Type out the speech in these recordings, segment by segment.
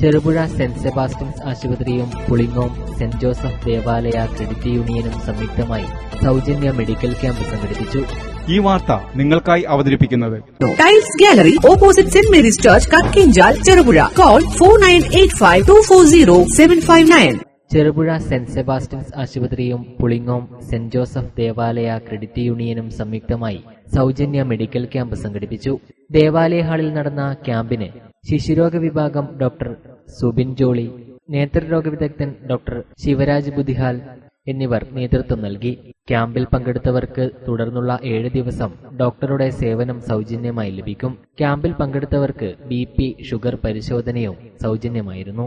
Cherupuzha saint Sebastian's ആശുപത്രിയും Pulingome saint Joseph ദേവാലയ credit യൂണിയനും സംയുക്തമായി സൗജന്യ മെഡിക്കൽ ക്യാമ്പ് സംഘടിപ്പിച്ചു. ഈ വാർത്ത നിങ്ങൾക്കായി അവതരിപ്പിക്കുന്നത് tiles gallery opposite saint Mary's church Kakkinchal Cherupuzha. Call four nine eight five two four zero seven five nine Cherupuzha saint Sebastian's ആശുപത്രിയും പുളിങ്ങോം സെന്റ് ജോസഫ് ദേവാലയ ക്രെഡിറ്റ് യൂണിയനും സംയുക്തമായി സൗജന്യ മെഡിക്കൽ ക്യാമ്പ് സംഘടിപ്പിച്ചു. ദേവാലയ ഹാളിൽ നടന്ന ക്യാമ്പിന് ശിശുരോഗ വിഭാഗം ഡോക്ടർ സുബിൻ ജോളി നേത്രരോഗ വിദഗ്ധൻ ഡോക്ടർ ശിവരാജ് ബുദ്ധിഹാൽ എന്നിവർ നേതൃത്വം നൽകി. ക്യാമ്പിൽ പങ്കെടുത്തവർക്ക് തുടർന്നുള്ള ഏഴ് ദിവസം ഡോക്ടറുടെ സേവനം സൗജന്യമായി ലഭിക്കും. ക്യാമ്പിൽ പങ്കെടുത്തവർക്ക് ബി ഷുഗർ പരിശോധനയും സൗജന്യമായിരുന്നു.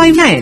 nine